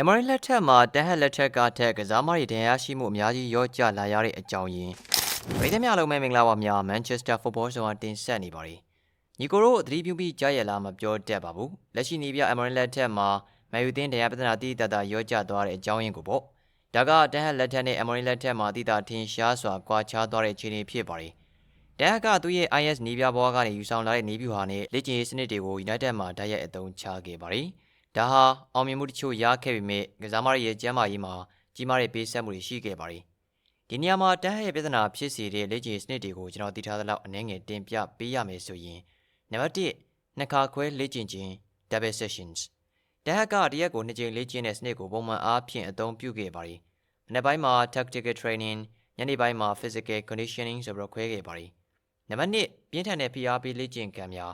အမေရိလက်ထက်မှာတဟက်လက်ထက်ကထက်ကစားမတွေဒဏ်ရာရှိမှုအများကြီးရော့ကျလာရတဲ့အကြောင်းရင်းပြည်သူများလုံးမဲ့မင်္ဂလာပါများမန်ချက်စတာဖုတ်ဘောဆောင်တင်ဆက်နေပါတယ်ညီကိုတို့သတိပြုပြီးကြားရလားမပြောတတ်ပါဘူးလက်ရှိနေပြအမေရိလက်ထက်မှာမယူသင်းဒဏ်ရာပဒနာတိတတရော့ကျသွားတဲ့အကြောင်းရင်းကိုပေါ့ဒါကတဟက်လက်ထက်နဲ့အမေရိလက်ထက်မှာတိတာထင်ရှားစွာကွာခြားသွားတဲ့အခြေအနေဖြစ်ပါတယ်တဟက်ကသူ့ရဲ့ IS နေပြဘွားကနေယူဆောင်လာတဲ့နေပြူဟာနဲ့လက်ကျင်ရေးစနစ်တွေကို United မှာတိုက်ရိုက်အသုံးချခဲ့ပါတယ် ဒါဟာအောင်မြင်မှုတချို့ရခဲ့ပေမဲ့ကစားမတွေရဲ့ကျမ်းမာရေးမှာကြီးမားတဲ့ပေးဆက်မှုတွေရှိခဲ့ပါတယ်။ဒီနေရာမှာတန်းရဲ့ပြဿနာဖြစ်စေတဲ့လက်ကျင်စနစ်တွေကိုကျွန်တော်သိထားသလောက်အနည်းငယ်တင်ပြပေးရမယ်ဆိုရင်နံပါတ်1နှစ်ခါခွဲလေ့ကျင့်ခြင်း double sessions တဟက်ကတရက်ကိုနှစ်ကြိမ်လေ့ကျင့်တဲ့စနစ်ကိုပုံမှန်အားဖြင့်အသုံးပြုခဲ့ပါတယ်။မနေ့ပိုင်းမှာ tactical training ညနေပိုင်းမှာ physical conditioning ဆိုပြီးခွဲခဲ့ပါတယ်။နံပါတ်2ပြင်းထန်တဲ့ဖိအားပေးလေ့ကျင့်ခန်းများ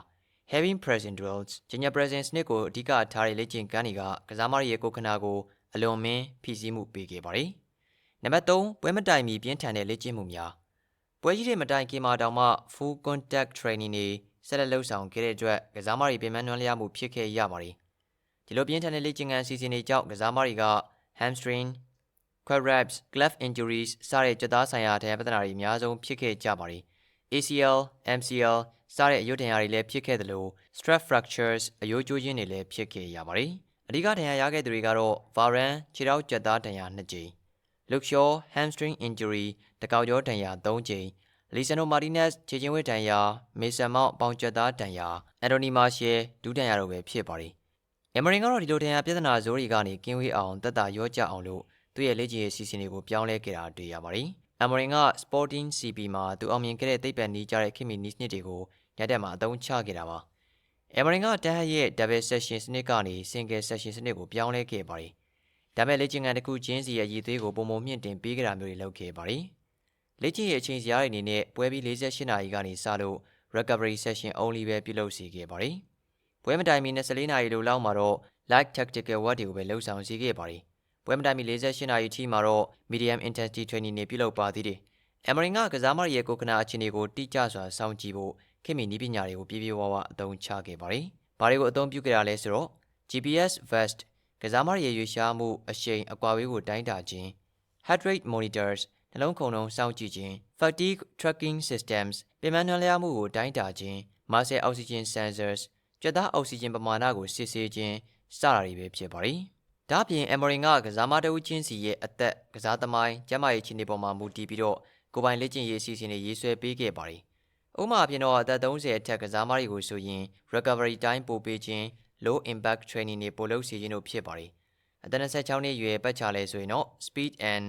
having present drills ဂျညာ present စနစ်ကိုအဓိကထားတဲ့လေ့ကျင့်ခန်းတွေကကစားမရဲ့ကိုယ်ခန္ဓာကိုအလွန်မင်းဖိစီးမှုပေးခဲ့ပါတယ်။နံပါတ်3ပွဲမတိုင်မီပြင်းထန်တဲ့လေ့ကျင့်မှုများပွဲကြီးတွေမတိုင်ခင်မှာတောင်မှ full contact training တွေဆက်လက်လုပ်ဆောင်ခဲ့တဲ့အတွက်ကစားမတွေပြင်ပန်းနွမ်းလျားမှုဖြစ်ခဲ့ရပါတယ်။ဒီလိုပြင်းထန်တဲ့လေ့ကျင့်ခန်းအစီအစဉ်တွေကြောင့်ကစားမတွေက hamstring, quadraps, cleft injuries စတဲ့ကြွသားဆိုင်ရာဒဏ်ရာပြဿနာတွေအများဆုံးဖြစ်ခဲ့ကြပါတယ်။ ACL, MCL စတဲ့အယုတ်ဒဏ်ရာတွေလည်းဖြစ်ခဲ့သလို strap fractures အယိုးကျိုးခြင်းတွေလည်းဖြစ်ခဲ့ရပါတယ်။အဓိကဒဏ်ရာရခဲ့သူတွေကတော့ Varane ခြေထောက်ကြက်သားဒဏ်ရာ2ကြိမ် Luke Shaw hamstring injury တကောက်ကျောဒဏ်ရာ3ကြိမ် Lisandro Martinez ခြေချင်းဝတ်ဒဏ်ရာ Mason Mount ပေါင်ကြက်သားဒဏ်ရာ Anthony Martial ဒူးဒဏ်ရာတို့ပဲဖြစ်ပါတယ်။အမရင်ကတော့ဒီလိုဒဏ်ရာပြဿနာဇိုးတွေကနေကင်းဝေးအောင်တက်တာရောကြအောင်လို့သူ့ရဲ့လက်ကျင်ရဲ့စီစဉ်တွေကိုပြောင်းလဲခဲ့တာတွေ့ရပါတယ်။ အမရင်က Sporting CP မှာသူအောင်မြင်ခဲ့တဲ့သိပ္ပံနီးကြတဲ့ခင်မီနီးစနစ်တွေကိုညတက်မှာအသုံးချခဲ့တာပါ။ Emery ကတဟတ်ရဲ့ double session စနစ်ကနေ single session စနစ်ကိုပြောင်းလဲခဲ့ပါတယ်။ဒါပေမဲ့လေ့ကျင့်ခန်းတစ်ခုချင်းစီရဲ့ရည်သွေးကိုပုံပုံမြင့်တင်ပေးကြတာမျိုးတွေလုပ်ခဲ့ပါတယ်။လေ့ကျင့်ရေးအချိန်စရာတွေအနေနဲ့ပွဲပြီး48နာရီကနေစလို့ recovery session only ပဲပြုလုပ်စီခဲ့ပါတယ်။ပွဲမတိုင်မီ24နာရီလိုလောက်မှာတော့ light tactical work တွေကိုပဲလှုပ်ဆောင်စီခဲ့ပါတယ်။ ပွဲမတိုင်မီ48နာရီထိမှာတော့ medium intensity training တွေပြုလုပ်ပါသေးတယ်။ Emery ကကစားမရဲ့ကိုယ်ခနာအခြေအနေကိုတိကျစွာစောင့်ကြည့်ဖို့ခင်မီနီးပညာတွေကိုပြပြဝဝအသုံးချခဲ့ပါတယ်။ဘာတွေကိုအသုံးပြုခဲ့တာလဲဆိုတော့ GPS vest ကစားမရဲ့ရွေရှားမှုအရှိန်အကွာဝေးကိုတိုင်းတာခြင်း heart rate monitors နှလုံးခုန်နှုန်းစောင့်ကြည့်ခြင်း fatigue tracking systems ပြင်ပန်းနှလျားမှုကိုတိုင်းတာခြင်း muscle oxygen sensors ကြွက်သားအောက်ဆီဂျင်ပမာဏကိုစစ်ဆေးခြင်းစတာတွေပဲဖြစ်ပါတယ်။ ဒါ့အပြင် Emery ကကစားမတအုပ်ချင်းစီရဲ့အသက်ကစားသမိုင်းကျန်းမာရေးခြေနေပေါ်မှာမူတည်ပြီးတော့ကိုပိုင်လက်ကျင့်ရေးအစီအစဉ်တွေရေးဆွဲပေးခဲ့ပါတယ်။ဥပမာအဖြစ်တော့အသက်30အထက်ကစားမတွေကိုဆိုရင် recovery time ပိုပေးခြင်း low impact training တွေပိုလုပ်စီခြင်းတို့ဖြစ်ပါတယ်။အသက်26နှစ်အရွယ်ပတ်ချလဲဆိုရင်တော့ speed and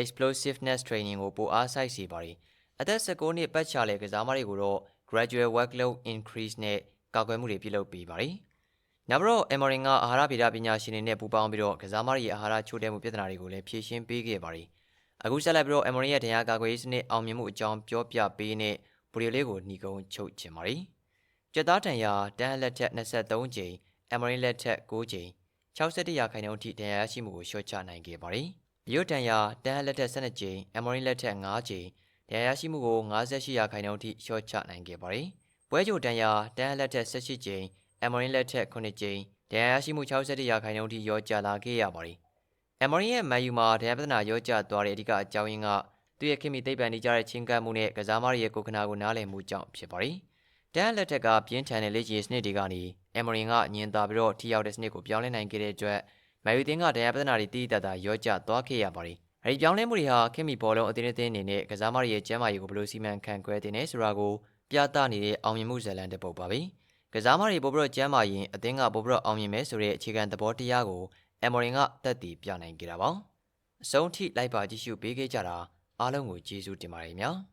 explosiveness training ကိုပိုအားစိုက်စေပါတယ်။အသက်19နှစ်ပတ်ချလဲကစားမတွေကိုတော့ gradual workload increase နဲ့ကာကွယ်မှုတွေပြုလုပ်ပေးပါတယ်။ နောက်တော့ Emery ကအာဟာရဗေဒပညာရှင်တွေနဲ့ပူးပေါင်းပြီးတော့ကစားမတွေရဲ့အာဟာရချို့တဲ့မှုပြဿနာတွေကိုလည်းဖြေရှင်းပေးခဲ့ပါတယ်။အခုဆက်လက်ပြီးတော့ Emery ရဲ့တရားကာကွယ်ရေးစနစ်အောင်မြင်မှုအကြောင်းပြောပြပေးနေဗီဒီယိုလေးကိုညီကုန်းချုပ်ချင်ပါတယ်။ကြက်သားတန်ရာတန်းလက်ထက်23ကြိမ်အမရင်းလက်ထက်9ကြိမ်61ရာခိုင်နှုန်းအထိတန်ရာရရှိမှုကိုလျှော့ချနိုင်ခဲ့ပါတယ်။ရုတ်တန်ရာတန်းလက်ထက်12ကြိမ်အမရင်းလက်ထက်9ကြိမ်တန်ရာရရှိမှုကို58ရာခိုင်နှုန်းအထိလျှော့ချနိုင်ခဲ့ပါတယ်။ပွဲကြိုတန်ရာတန်းလက်ထက်18ကြိမ် အမရင်းလက်ထက်9ကြိမ်တန်ရာရရှိမှု61ရာခိုင်နှုန်းအထိရောကျလာခဲ့ရပါတယ်။အမရင်းရဲ့မန်ယူမှာဒဏ်ရာပဒနာရောကျသွားတဲ့အဓိကအကြောင်းရင်းကသူရဲ့ခင်မီသိပ္ပံနေကြတဲ့ချင်းကပ်မှုနဲ့ကစားမရဲ့ကိုယ်ခနာကိုနားလည်မှုကြောင့်ဖြစ်ပါတယ်။တန်းလက်ထက်ကပြင်းထန်တဲ့လေ့ကျင့်စနစ်တွေကနေအမရင်ကညင်သာပြီးတော့ထိရောက်တဲ့စနစ်ကိုပြောင်းလဲနိုင်ခဲ့တဲ့အတွက်မယူတင်ကတရားပဒနာတွေတည်တတ်တာရောကျသွားခဲ့ရပါတယ်။အဲဒီပြောင်းလဲမှုတွေဟာခင်မီဘောလုံးအသင်းအသင်းအနေနဲ့ကစားမရဲ့ကျမ်းမာရေးကိုဘယ်လိုစီမံခန့်ခွဲတင်နေဆိုတာကိုပြသနေတဲ့အောင်မြင်မှုဇာတ်လမ်းတစ်ပုဒ်ပါပဲ။ ကစားမတွေပို့ပြီးတော့ကျမ်းမာရင်အသင်းကပို့ပြီးတော့အောင်မြင်မယ်ဆိုတဲ့အခြေခံသဘောတရားကိုအမရင်ကတက်တည်ပြနိုင်ကြတာပါ။အဆုံးထိလိုက်ပါကြည့်ရှုပေးခဲ့ကြတာအားလုံးကိုကျေးဇူးတင်ပါတယ်များ။